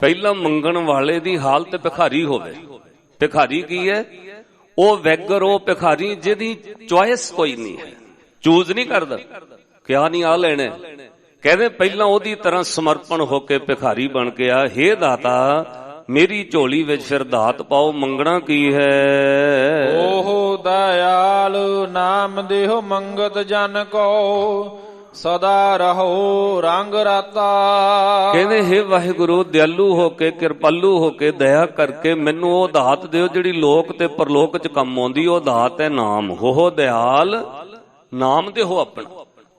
ਪਹਿਲਾਂ ਮੰਗਣ ਵਾਲੇ ਦੀ ਹਾਲਤ ਭਿਖਾਰੀ ਹੋਵੇ। ਭਿਖਾਰੀ ਕੀ ਹੈ? ਉਹ ਵੈਗਰ, ਉਹ ਭਿਖਾਰੀ ਜਿਹਦੀ ਚੁਆਇਸ ਕੋਈ ਨਹੀਂ ਹੈ। ਚੂਜ਼ ਨਹੀਂ ਕਰਦਾ। ਕਿਆ ਨਹੀਂ ਆ ਲੈਣਾ ਕਹਿੰਦੇ ਪਹਿਲਾਂ ਉਹਦੀ ਤਰ੍ਹਾਂ ਸਮਰਪਣ ਹੋ ਕੇ ਭਿਖਾਰੀ ਬਣ ਕੇ ਆ, ਹੇ ਦਾਤਾ, ਮੇਰੀ ਝੋਲੀ ਵਿੱਚ ਫਿਰ ਪਾਓ, ਮੰਗਣਾ ਕੀ ਹੈ? ਓਹ ਦਇਆਲ, ਨਾਮ ਦੇਹੁ ਮੰਗਤ ਜਨ ਕੋ ਸਦਾ ਰਹੋ ਰੰਗ ਰਾਤਾ। ਕਹਿੰਦੇ, ਹੇ ਵਾਹਿਗੁਰੂ, ਦਿਆਲੂ ਹੋ ਕੇ, ਕਿਰਪਾਲੂ ਹੋ ਕੇ ਦਇਆ ਕਰਕੇ ਮੈਨੂੰ ਉਹ ਦਾਤ ਦਿਓ ਜਿਹੜੀ ਲੋਕ ਤੇ ਪਰਲੋਕ ਚ ਕੰਮ ਆਉਂਦੀ, ਉਹ ਦਾਤ ਹੈ ਨਾਮ। ਹੋ ਦਿਆਲ, ਨਾਮ ਦੇ ਹੋ ਆਪਣਾ।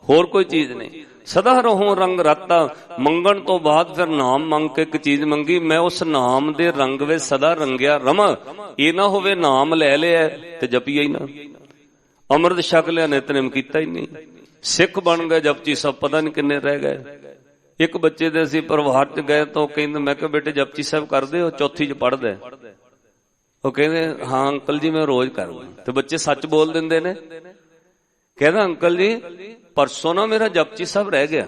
ਹੋਰ ਕੋਈ ਚੀਜ਼ ਨਹੀਂ। ਸਦਾ ਰਹੋ ਰੰਗ ਰਾਤਾ। ਮੰਗਣ ਤੋਂ ਬਾਅਦ ਫਿਰ ਨਾਮ ਮੰਗ ਕੇ ਇੱਕ ਚੀਜ਼ ਮੰਗੀ, ਮੈਂ ਉਸ ਨਾਮ ਦੇ ਰੰਗ ਵਿੱਚ ਸਦਾ ਰੰਗਿਆ ਰਵਾਂ। ਇਹ ਨਾ ਹੋਵੇ ਨਾਮ ਲੈ ਲਿਆ ਤੇ ਜਪੀਏ ਹੀ ਨਾ। ਅੰਮ੍ਰਿਤ ਛਕ ਲਿਆ, ਨਿਤਨੇਮ ਕੀਤਾ ਹੀ ਨਹੀਂ। ਸਿੱਖ ਬਣ ਗਏ ਜਪਜੀ ਸਾਹਿਬ ਪਤਾ ਨਹੀਂ ਕਿੰਨੇ ਰਹਿ ਗਏ। ਇੱਕ ਬੱਚੇ ਦੇ ਅਸੀਂ ਪਰਿਵਾਰ ਚ ਗਏ ਤਾਂ ਉਹ ਮੈਂ ਕਿਹਾ ਬੇਟੇ ਜਪਜੀ ਸਾਹਿਬ ਕਰਦੇ ਹੋ ਚੌਥੀ ਚ ਪੜ੍ਹਦੇ ਉਹ ਕਹਿੰਦੇ, ਹਾਂ ਅੰਕਲ ਜੀ, ਮੈਂ ਰੋਜ਼ ਕਰਦਾ। ਤੇ ਬੱਚੇ ਸੱਚ ਬੋਲ ਦਿੰਦੇ ਨੇ। ਕਹਿੰਦਾ, ਅੰਕਲ ਜੀ, ਪਰਸੋਂ ਨਾ ਮੇਰਾ ਜਪਜੀ ਸਾਹਿਬ ਰਹਿ ਗਿਆ।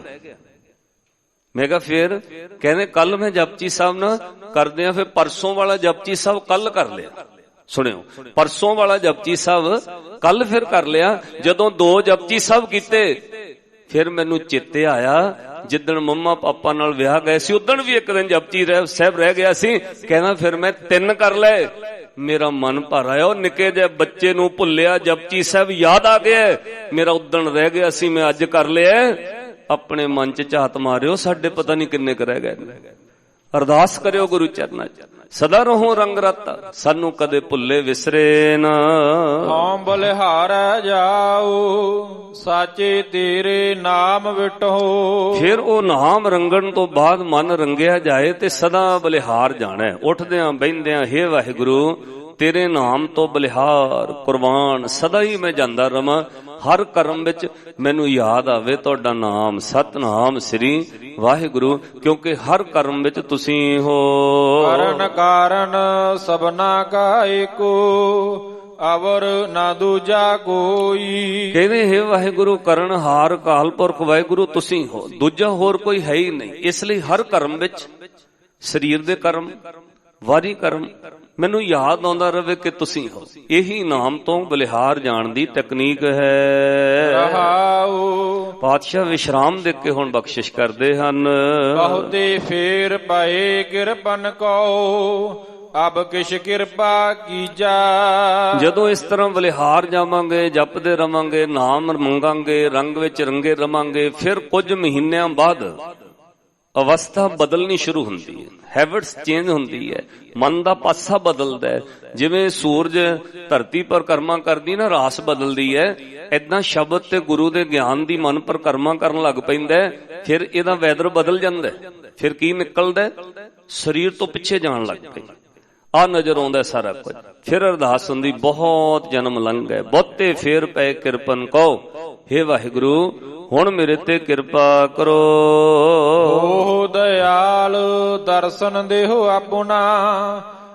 ਮੈਂ ਕਿਹਾ, ਫੇਰ? ਕਹਿੰਦੇ ਕੱਲ ਮੈਂ ਜਪਜੀ ਸਾਹਿਬ ਨਾ ਕਰਦੇ ਆ ਫਿਰ ਪਰਸੋਂ ਵਾਲਾ ਜਪਜੀ ਸਾਹਿਬ ਕੱਲ ਕਰ ਲਿਆ। ਸੁਣਿਓ। ਪਰਸੋਂ ਵਾਲਾ ਜਪਜੀ ਸਾਹਿਬ ਕੱਲ ਫਿਰ ਕਰ ਲਿਆ। ਜਦੋਂ ਦੋ ਜਪਜੀ ਸਾਹਿਬ ਕੀਤੇ, ਫਿਰ ਮੈਨੂੰ ਚਿੱਤੇ ਆਇਆ, ਜਿੱਦਣ ਮੰਮਾ ਪਾਪਾ ਨਾਲ ਵਿਆਹ ਗਏ ਸੀ, ਉਦੋਂ ਵੀ ਇੱਕ ਦਿਨ ਜਪਜੀ ਰਹਿ ਸਾਹਿਬ ਰਹਿ ਗਿਆ ਸੀ। ਕਹਿੰਦਾ ਫਿਰ ਮੈਂ ਤਿੰਨ ਕਰ ਲਏ। ਮੇਰਾ ਮਨ ਭਰ ਆਇਆ। ਉਹ ਨਿੱਕੇ ਜਿਹੇ ਬੱਚੇ ਨੂੰ ਭੁੱਲਿਆ, ਜਪਜੀ ਸਾਹਿਬ ਯਾਦ ਆ ਗਿਆ। ਮੇਰਾ ਉਦਣ ਰਹਿ ਗਿਆ ਸੀ, ਮੈਂ ਅੱਜ ਕਰ ਲਿਆ। ਆਪਣੇ ਮਨ ਚ ਝਾਤ ਮਾਰਿਓ, ਸਾਡੇ ਪਤਾ ਨਹੀਂ ਕਿੰਨੇ ਕੁ ਰਹਿ ਗਏ ਨੇ। ਅਰਦਾਸ ਕਰਿਓ ਗੁਰੂ ਚਰਨਾਂ 'ਚ। ਸਦਾ ਰਹੋ ਰੰਗ ਰਤਾ ਸਾਨੂੰ ਕਦੇ ਭੁੱਲੇ ਵਿਸਰੇ ਨਾ। ਹਉ ਬਲਿਹਾਰੈ ਜਾਉ ਸਾਚੇ ਤੇਰੇ ਨਾਮ ਵਿਟੋ ਫਿਰ ਉਹ ਨਾਮ ਰੰਗਣ ਤੋਂ ਬਾਅਦ ਮਨ ਰੰਗਿਆ ਜਾਏ ਤੇ ਸਦਾ ਬਲਿਹਾਰ ਜਾਣਾ। ਉੱਠਦਿਆਂ ਬਹਿੰਦਿਆਂ ਹੇ ਵਾਹਿਗੁਰੂ ਤੇਰੇ ਨਾਮ ਤੋਂ ਬਲਿਹਾਰ ਕੁਰਬਾਨ ਸਦਾ ਹੀ ਮੈਂ ਜਾਂਦਾ ਰਵਾਂ। ਹਰ ਕਰਮ ਵਿੱਚ ਮੈਨੂੰ ਯਾਦ ਆਵੇ ਤੁਹਾਡਾ ਨਾਮ ਸਤਨਾਮ ਸ੍ਰੀ ਵਾਹਿਗੁਰੂ ਕਿਉਂਕਿ ਹਰ ਕਰਮ ਵਿੱਚ ਤੁਸੀਂ ਹੋ। ਕਰਨ ਕਾਰਨ ਸਭਨਾ ਕਾ ਏਕੋ ਅਵਰ ਨਾ ਦੂਜਾ ਕੋਈ। ਕਹਿੰਦੇ ਹੈ ਵਾਹਿਗੁਰੂ ਕਰਨ ਹਾਰ ਕਾਲ ਪੁਰਖ ਵਾਹਿਗੁਰੂ ਤੁਸੀਂ ਹੋ। ਦੂਜਾ ਹੋਰ ਕੋਈ ਹੈ ਹੀ ਨਹੀਂ। ਇਸ ਲਈ ਹਰ ਕਰਮ ਵਿੱਚ ਸਰੀਰ ਦੇ ਕਰਮ ਵਾਰੀ ਕਰਮ ਮੈਨੂੰ ਯਾਦ ਆਉਂਦਾ ਰਵੇ ਕਿ ਤੁਸੀਂ ਹੋ। ਇਹੀ ਨਾਮ ਤੋਂ ਬਲਿਹਾਰ ਜਾਣ ਦੀ ਤਕਨੀਕ ਹੈ। ਰਹਾਉ। ਪਾਤਸ਼ਾਹ ਵਿਸ਼ਰਾਮ ਦੇ ਕੇ ਹੁਣ ਬਖਸ਼ਿਸ਼ ਕਰਦੇ ਹਨ। ਬਹੁਤੇ ਫੇਰ ਪਏ ਕਿਰਪਨ ਕੋ ਅਬ ਕਿਛ ਕਿਰਪਾ ਕੀਜਾ। ਜਦੋਂ ਇਸ ਤਰ੍ਹਾਂ ਬਲਿਹਾਰ ਜਾਵਾਂਗੇ ਜਪਦੇ ਰਵਾਂਗੇ ਨਾਮ ਮੰਗਾਂਗੇ ਰੰਗ ਵਿੱਚ ਰੰਗੇ ਰਵਾਂਗੇ ਫਿਰ ਕੁਝ ਮਹੀਨਿਆਂ ਬਾਅਦ ਅਵਸਥਾ ਬਦਲਣੀ ਸ਼ੁਰੂ ਹੁੰਦੀ ਹੈ ਹੈਬਿਟਸ ਚੇਂਜ ਹੁੰਦੀ ਹੈ, ਮਨ ਦਾ ਪਾਸਾ ਬਦਲਦਾ ਹੈ। ਜਿਵੇਂ ਸੂਰਜ ਧਰਤੀ ਪਰ ਕਰਮਾ ਕਰਦੀ ਨਾ, ਰਾਸ ਬਦਲਦੀ ਹੈ ਐਦਾਂ ਸ਼ਬਦ ਤੇ ਗੁਰੂ ਦੇ ਗਿਆਨ ਦੀ ਮਨ ਪਰ ਕਰਮਾ ਕਰਨ ਲੱਗ ਪੈਂਦਾ ਫਿਰ ਇਹਦਾ ਵੈਦਰ ਬਦਲ ਜਾਂਦਾ ਫਿਰ ਕੀ ਨਿਕਲਦਾ ਸਰੀਰ ਤੋਂ ਪਿੱਛੇ ਜਾਣ ਲੱਗ ਪੈਂਦਾ ਆ ਨਜ਼ਰ ਆਉਂਦਾ ਹੈ ਸਾਰਾ ਕੁਝ। ਫਿਰ ਅਰਦਾਸ ਹੁੰਦੀ ਬਹੁਤ ਜਨਮ ਲੰਘ ਗਏ ਬਹੁਤੇ ਫੇਰ ਪਏ ਕਿਰਪਨ ਕੋ हे ਵਾਹਿਗੁਰੂ ਹੁਣ ਮੇਰੇ ਤੇ ਕਿਰਪਾ ਕਰੋ। ਓਹ ਦਇਆਲ ਦਰਸ਼ਨ ਦੇਹੁ ਆਪਣਾ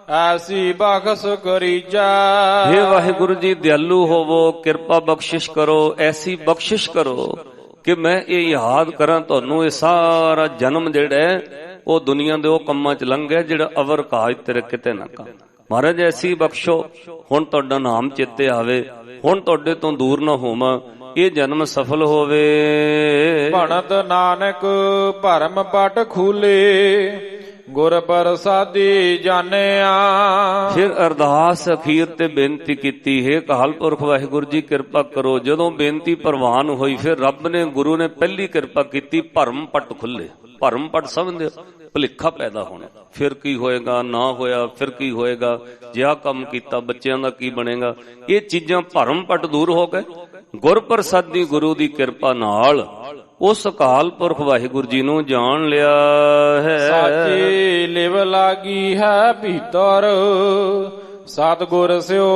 ਐਸੀ ਬਖਸ ਕਰੀਜਾ हे ਵਾਹਿਗੁਰੂ ਜੀ ਦਿਆਲੂ ਹੋਵੋ ਕਿਰਪਾ ਬਖਸ਼ਿਸ਼ ਕਰੋ ਐਸੀ ਬਖਸ਼ਿਸ਼ ਕਰੋ ਕਿ ਮੈਂ ਇਹ ਯਾਦ ਕਰਾਂ ਤੁਹਾਨੂੰ ਇਹ ਸਾਰਾ ਜਨਮ ਜਿਹੜਾ ਹੈ, ਉਹ ਦੁਨੀਆ ਦੇ ਉਹ ਕੰਮਾਂ 'ਚ ਲੰਘਿਆ ਜਿਹੜਾ ਅਵਰ ਕਾਜ ਤੇਰੇ ਕਿਤੇ ਨਾ ਕਾ। ਮਹਾਰਾਜ ਐਸੀ ਬਖਸ਼ੋ ਹੁਣ ਤੁਹਾਡਾ ਨਾਮ ਚੇਤੇ ਆਵੇ ਹੁਣ ਤੁਹਾਡੇ ਤੋਂ ਦੂਰ ਨਾ ਹੋਵਾਂ ਇਹ ਜਨਮ ਸਫਲ ਹੋਵੇ। ਭਣਤ ਨਾਨਕ ਭਰਮ ਪਟ ਖੂਲੇ ਗੁਰ ਪ੍ਰਸਾਦੀ ਜਾਣਿਆ। ਫਿਰ ਅਰਦਾਸ ਅਖੀਰ ਤੇ ਬੇਨਤੀ ਕੀਤੀ ਹੈ ਕਾਲ ਪੁਰਖ ਵਾਹਿਗੁਰੂ ਜੀ ਕਿਰਪਾ ਕਰੋ। ਜਦੋਂ ਬੇਨਤੀ ਪ੍ਰਵਾਨ ਹੋਈ ਫਿਰ ਰੱਬ ਨੇ ਗੁਰੂ ਨੇ ਪਹਿਲੀ ਕਿਰਪਾ ਕੀਤੀ ਭਰਮ ਪਟ ਖੁੱਲੇ। ਭਰਮ ਪਟ ਸਮਝਦੇ ਭੁਲੇਖਾ ਪੈਦਾ ਹੋਣਾ। ਫਿਰ ਕੀ ਹੋਏਗਾ ਨਾ ਹੋਇਆ ਫਿਰ ਕੀ ਹੋਏਗਾ ਜੇ ਆਹ ਕੰਮ ਕੀਤਾ ਬੱਚਿਆਂ ਦਾ ਕੀ ਬਣੇਗਾ? ਇਹ ਚੀਜ਼ਾਂ ਭਰਮ ਪਟ ਦੂਰ ਹੋ ਗਏ। ਗੁਰ ਪ੍ਰਸਾਦੀ ਗੁਰੂ ਦੀ ਕਿਰਪਾ ਨਾਲ ਉਸ ਅਕਾਲ ਪੁਰਖ ਵਾਹਿਗੁਰੂ ਜੀ ਨੂੰ ਜਾਣ ਲਿਆ ਹੈ। ਸਾਚੀ ਲਿਵ ਲਾਗੀ ਹੈ ਭੀਤਰ। ਸਤਗੁਰ ਸਿਓ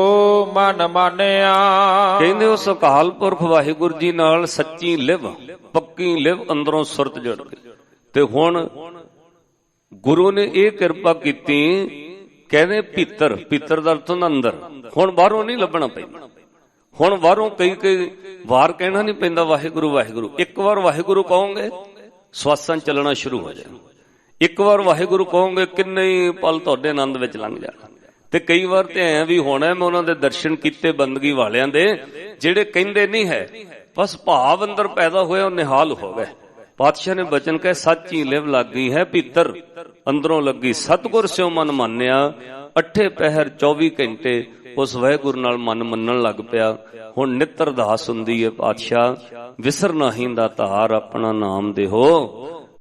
ਮਨ ਮਾਨਿਆ। ਕਹਿੰਦੇ ਉਸ ਅਕਾਲ ਪੁਰਖ ਵਾਹਿਗੁਰੂ ਜੀ ਨਾਲ ਸੱਚੀ ਲਿਵ ਪੱਕੀ ਲਿਵ ਅੰਦਰੋਂ ਸੁਰਤ ਜੁੜ ਗਈ। ਤੇ ਹੁਣ ਗੁਰੂ ਨੇ ਇਹ ਕਿਰਪਾ ਕੀਤੀ, ਕਹਿੰਦੇ ਭੀਤਰ ਭੀਤਰ ਦਾ ਅਰਥ ਹੁੰਦਾ ਅੰਦਰ। ਹੁਣ ਬਾਹਰੋਂ ਨਹੀਂ ਲੱਭਣਾ ਪੈਂਦਾ। ਹੁਣ ਬਾਹਰੋਂ ਕਈ ਕਈ ਵਾਰ ਕਹਿਣਾ ਨਹੀਂ ਪੈਂਦਾ, ਵਾਹਿਗੁਰੂ ਵਾਹਿਗੁਰੂ। ਇੱਕ ਵਾਰ ਵਾਹਿਗੁਰੂ ਕਹੋਗੇ, ਸਵਾਸਾਂ ਚੱਲਣਾ ਸ਼ੁਰੂ ਹੋ ਜਾਏ ਇੱਕ ਵਾਰ ਵਾਹਿਗੁਰੂ ਕਹੋਗੇ, ਕਿੰਨੇ ਹੀ ਪਲ ਤੁਹਾਡੇ ਆਨੰਦ ਵਿੱਚ ਲੰਘ ਜਾਣਾ। ਤੇ ਕਈ ਵਾਰ ਤੇ ਐ ਵੀ ਹੋਣਾ ਮੈਂ ਉਹਨਾਂ ਦੇ ਦਰਸ਼ਨ ਕੀਤੇ ਬੰਦਗੀ ਵਾਲਿਆਂ ਦੇ, ਜਿਹੜੇ ਕਹਿੰਦੇ ਨਹੀਂ ਹੈ, ਬਸ ਭਾਵ ਅੰਦਰ ਪੈਦਾ ਹੋਇਆ, ਉਹ ਨਿਹਾਲ ਹੋ ਗਏ। ਪਾਤਸ਼ਾਹ ਨੇ ਬਚਨ ਕਹੇ, ਸੱਚੀ ਲਿਵ ਲੱਗੀ ਹੈ ਭੀਤਰ। ਅੰਦਰੋਂ ਲੱਗੀ ਸਤਗੁਰ ਸਿਓ ਮਨ ਮੰਨਿਆ। ਅਠੇ ਪਹਿਰ 24 ਘੰਟੇ ਉਸ ਵਹਿਗੁਰ ਨਾਲ ਮਨ ਮੰਨਣ ਲੱਗ ਪਿਆ। ਹੁਣ ਨਿੱਤਰ ਦਾਸ ਹੁੰਦੀ ਹੈ ਪਾਤਸ਼ਾਹ। ਵਿਸਰ ਨਹੀਂ ਦਾ ਧਾਰ ਆਪਣਾ ਨਾਮ ਦੇਹੋ।